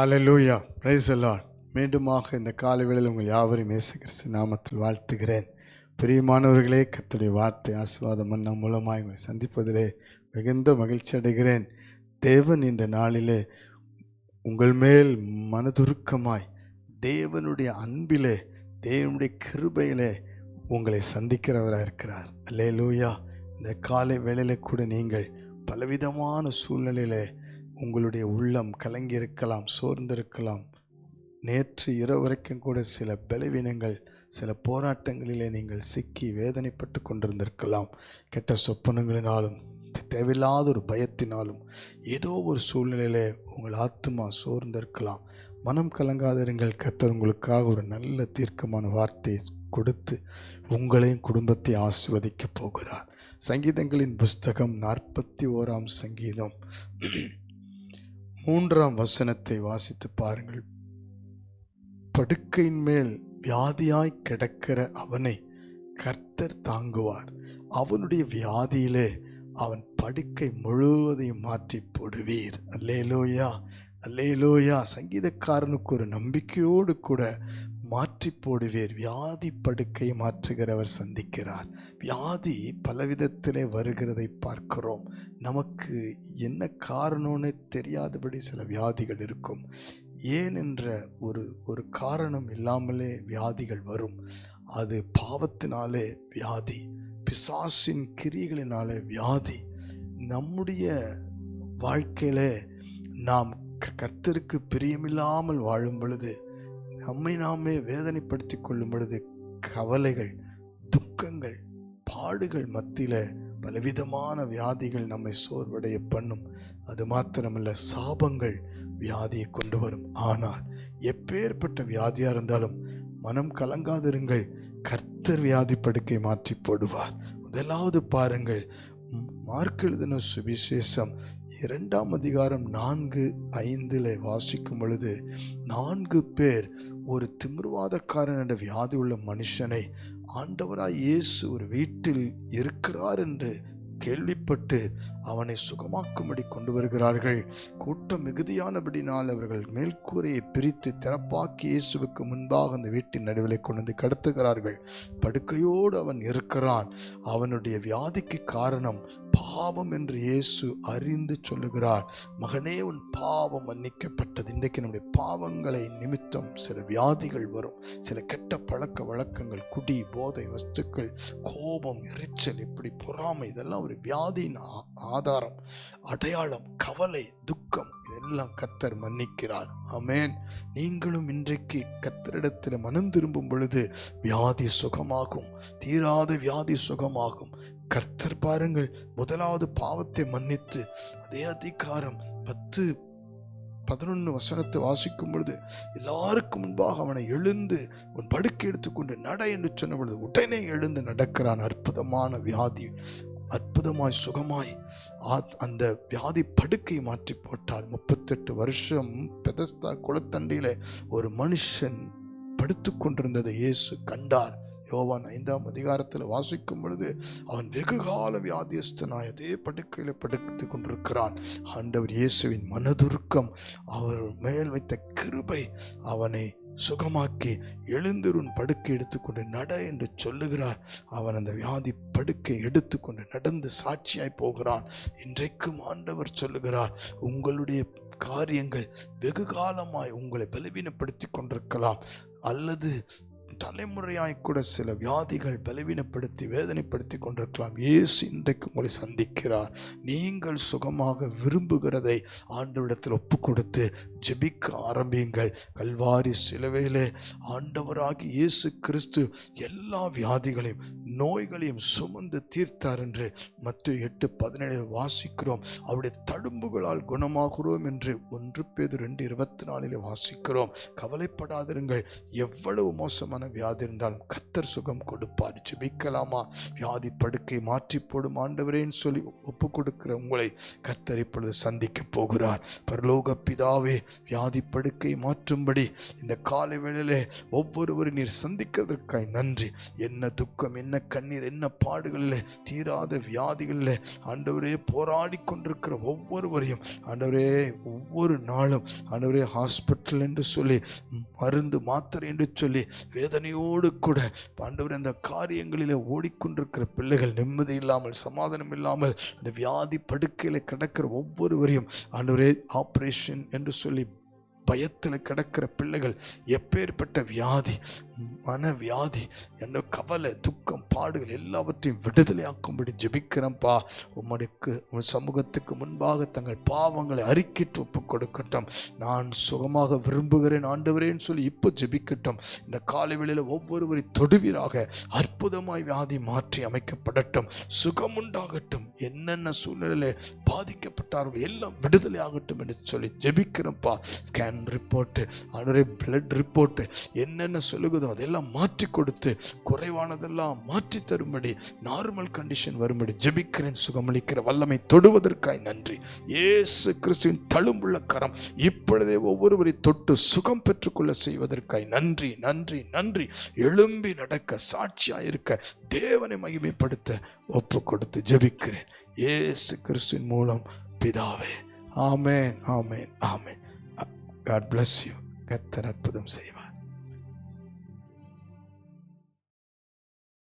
Hallelujah praise the மீண்டுமாக இந்த காலை வேளையில் உங்கள் யாவரையும் இயேசு கிறிஸ்து நாமத்தில் வாழ்த்துகிறேன். பிரியமானவர்களே கத்துடைய வார்த்தை ஆசீர்வாதம் மன்னா மூலமாய் உங்களை சந்திப்பதிலே மிகுந்த மகிழ்ச்சி அடைகிறேன். தேவன் இந்த நாளிலே உங்கள் மேல் மனதுருக்கமாய் தேவனுடைய அன்பிலே தேவனுடைய கிருபையிலே உங்களை சந்திக்கிறவராக இருக்கிறார். அல்லேலூயா இந்த காலை வேளையில் கூட நீங்கள் பலவிதமான சூழ்நிலையிலே உங்களுடைய உள்ளம் கலங்கியிருக்கலாம் சோர்ந்திருக்கலாம். நேற்று இரவு வரைக்கும் கூட சில பலவீனங்கள் சில போராட்டங்களிலே நீங்கள் சிக்கி வேதனைப்பட்டு கொண்டிருந்திருக்கலாம். கெட்ட சொப்பனங்களினாலும் தேவையில்லாத ஒரு பயத்தினாலும் ஏதோ ஒரு சூழ்நிலையிலே உங்கள் ஆத்மா சோர்ந்திருக்கலாம். மனம் கலங்காதிருங்கள். கத்தர் உங்களுக்காக ஒரு நல்ல தீர்க்கமான வார்த்தையை கொடுத்து உங்களையும் குடும்பத்தை ஆசிர்வதிக்கப் போகிறார். சங்கீதங்களின் புஸ்தகம் நாற்பத்தி ஓராம் சங்கீதம். மூன்றாம் வசனத்தை வாசித்து பாருங்கள். படுக்கையின் மேல் வியாதியாய் கிடக்கிற அவனை கர்த்தர் தாங்குவார். அவனுடைய வியாதியிலே அவன் படுக்கை முழுவதையும் மாற்றி போடுவீர். அல்லேலோயா அல்லேலோயா. சங்கீதக்காரனுக்கு ஒரு நம்பிக்கையோடு கூட மாற்றி போடுவீர். வியாதி படுக்கை மாற்றுகிறவர் சந்திக்கிறார். வியாதி பலவிதத்திலே வருகிறதை பார்க்கிறோம். நமக்கு என்ன காரணம்னு தெரியாதபடி சில வியாதிகள் இருக்கும். ஏன் என்ற ஒரு ஒரு காரணம் இல்லாமலே வியாதிகள் வரும். அது பாவத்தினாலே வியாதி பிசாசின் கிரியைகளினாலே வியாதி. நம்முடைய வாழ்க்கையிலே நாம் க- கர்த்தருக்கு பிரியமில்லாமல் வாழும் பொழுது நம்மை நாமே வேதனைப்படுத்தி கொள்ளும் பொழுது கவலைகள் துக்கங்கள் பாடுகள் மத்தியில் பலவிதமான வியாதிகள் நம்மை சோர்வடைய பண்ணும். அது மாத்திரமல்ல சாபங்கள் வியாதியை கொண்டு வரும். ஆனால் எப்பேற்பட்ட வியாதியாக இருந்தாலும் மனம் கலங்காதிருங்கள். கர்த்தர் வியாதி படுக்கை மாற்றி போடுவார். முதலாவது பாருங்கள். ம், மார்க் எழுதின சுவிசேஷம் இரண்டாம் அதிகாரம் நான்கு ஐந்தில் வாசிக்கும் பொழுது நான்கு பேர் ஒரு திமிர்வாதக்காரன் வியாதி உள்ள மனுஷனை ஆண்டவராய் இயேசு ஒரு வீட்டில் இருக்கிறார் என்று கேள்விப்பட்டு அவனை சுகமாக்கும்படி கொண்டு வருகிறார்கள். கூட்டம் மிகுதியானபடினால் அவர்கள் மேல்கூரையை பிரித்து திறப்பாக்கி இயேசுவுக்கு முன்பாக அந்த வீட்டின் நடுவில் கொண்டு வந்து கடத்துகிறார்கள். படுக்கையோடு அவன் இருக்கிறான். அவனுடைய வியாதிக்கு காரணம் பாவம் என்று இயேசு அறிந்து சொல்லுகிறார். மகனே உன் பாவம் மன்னிக்கப்பட்டது. இன்றைக்கு நம்முடைய பாவங்களை நிமித்தம் சில வியாதிகள் வரும். சில கெட்ட பழக்க வழக்கங்கள் குடி போதை வஸ்துக்கள் கோபம் எரிச்சல் இப்படி பொறாமை இதெல்லாம் ஒரு வியாதியின் ஆ- ஆதாரம். அடையாளம் கவலை துக்கம் இதெல்லாம் கத்தர் மன்னிக்கிறார். அமேன் நீங்களும் இன்றைக்கு கத்தரிடத்தில் மனம் திரும்பும் பொழுது வியாதி சுகமாகும். தீராத வியாதி சுகமாகும். கர்த்தர் பாருங்கள் முதலாவது பாவத்தை மன்னித்து அதே அதிகாரம் பத்து பதினொன்று வசனத்தை வாசிக்கும் பொழுது எல்லாருக்கும் முன்பாக அவனை எழுந்து உன் படுக்கை எடுத்துக்கொண்டு நட என்று சொன்ன பொழுது உடனே எழுந்து நடக்கிறான். அற்புதமான வியாதி அற்புதமாய் சுகமாய் ஆத்- அந்த வியாதி படுக்கை மாற்றி போட்டார். முப்பத்தெட்டு வருஷம் பெதஸ்தா குளத்தண்டியில் ஒரு மனுஷன் படுத்து கொண்டிருந்ததை இயேசு கண்டார். யோவான் ஐந்தாம் அதிகாரத்தில் வாசிக்கும் பொழுது அவன் வெகு கால வியாதியஸ்தனாய் அதே படுக்கையில் படுத்து கொண்டிருக்கிறான். ஆண்டவர் இயேசுவின் மனதுருக்கம் அவர் மேல் வைத்த கிருபை அவனை சுகமாக்கி எழுந்திருன் படுக்கை எடுத்துக்கொண்டு நட என்று சொல்லுகிறார். அவன் அந்த வியாதி படுக்கை எடுத்துக்கொண்டு நடந்து சாட்சியாய் போகிறான். இன்றைக்கும் ஆண்டவர் சொல்லுகிறார் உங்களுடைய காரியங்கள் வெகு காலமாய் உங்களை பலவீனப்படுத்தி கொண்டிருக்கலாம். அல்லது தலைமுறையாய் கூட சில வியாதிகள் பலவீனப்படுத்தி வேதனைப்படுத்தி கொண்டிருக்கலாம். இயேசு இன்றைக்கு உங்களை சந்திக்கிறார். நீங்கள் சுகமாக விரும்புகிறதை ஆண்டவரிடத்தில் ஒப்பு கொடுத்து ஜெபிக்க ஆரம்பியுங்கள். கல்வாரி சிலவேலே ஆண்டவராகி இயேசு கிறிஸ்து எல்லா வியாதிகளையும் நோய்களையும் சுமந்து தீர்த்தார் என்று மற்ற எட்டு பதினேழில் வாசிக்கிறோம். அவருடைய தடும்புகளால் குணமாகிறோம் என்று ஒன்று பேது ரெண்டு இருபத்தி நாலில் வாசிக்கிறோம். கவலைப்படாதிருங்கள். எவ்வளவு மோசமான வியாதி இருந்தாலும் கத்தர் சுகம் கொடுப்பார். ஜெபிக்கலாமா? வியாதி படுக்கை மாற்றி போடும் ஆண்டவரேன்னு சொல்லி ஒப்பு கொடுக்கிற உங்களை கத்தர் இப்பொழுது சந்திக்க போகிறார். பரலோக பிதாவே வியாதி படுக்கை மாற்றும்படி இந்த காலை வேளையிலே ஒவ்வொருவரும் நீர் சந்திக்கிறதற்காய் நன்றி. என்ன துக்கம் என்ன கண்ணீர் என்ன பாடுகளில் தீராத வியாதிகளில் ஆண்டவரே போராடி கொண்டிருக்கிற ஒவ்வொருவரையும் ஆண்டவரே ஒவ்வொரு நாளும் ஆண்டவரே ஹாஸ்பிட்டல் என்று சொல்லி மருந்து மாத்திரை என்று சொல்லி வேதனையோடு கூட பாண்டவர் அந்த காரியங்களில் ஓடிக்கொண்டிருக்கிற பிள்ளைகள் நிம்மதி இல்லாமல் சமாதானம் இல்லாமல் அந்த வியாதி படுக்கையில் கிடக்கிற ஒவ்வொருவரையும் ஆண்டவரே ஆப்ரேஷன் என்று சொல்லி பயத்தில் கிடக்கிற பிள்ளைகள் எப்பேற்பட்ட வியாதி மன வியாதி என்ன கவலை துக்கம் பாடுகள் எல்லாவற்றையும் விடுதலையாக்கும்படி ஜெபிக்கிறேன்ப்பா. உம்மனுக்கு உன் சமூகத்துக்கு முன்பாக தங்கள் பாவங்களை அறிக்கிட்டு ஒப்பு கொடுக்கட்டும். நான் சுகமாக விரும்புகிறேன் ஆண்டவரேன்னு சொல்லி இப்போ ஜெபிக்கட்டும். இந்த காலை வேளையில் ஒவ்வொருவரை தொடுவீராக. அற்புதமாய் வியாதி மாற்றி அமைக்கப்படட்டும். சுகம் உண்டாகட்டும் என்னென்ன சூழ்நிலையில் பாதிக்கப்பட்டார்கள் எல்லாம் விடுதலை ஆகட்டும் என்று சொல்லி ஜெபிக்கிறேன்ப்பா. ஸ்கேன் ரிப்போர்ட்டு அனுரை பிளட் ரிப்போர்ட்டு என்னென்ன சொல்லுகுதோ அதெல்லாம் மாற்றி கொடுத்து குறைவானதெல்லாம் மாற்றி தரும்படி நார்மல் கண்டிஷன் வரும்படி ஜெபிக்கிறேன் சுகமளிக்கிற வல்லமை தொடுவதற்காய் நன்றி. ஏசு கிறிஸ்துவின் தழும்புள்ள கரம் இப்பொழுதே ஒவ்வொருவரை தொட்டு சுகம் பெற்றுக்கொள்ள செய்வதற்காய் நன்றி நன்றி நன்றி. எழும்பி நடக்க சாட்சியாக இருக்க தேவனை மகிமைப்படுத்த ஒப்பு கொடுத்து ஜெபிக்கிறேன். ஏசு கிறிஸ்துவின் மூலம் பிதாவே. ஆமேன் ஆமேன் ஆமேன். காட் bless யூ கர்த்தர் அற்புதம் செய்வார்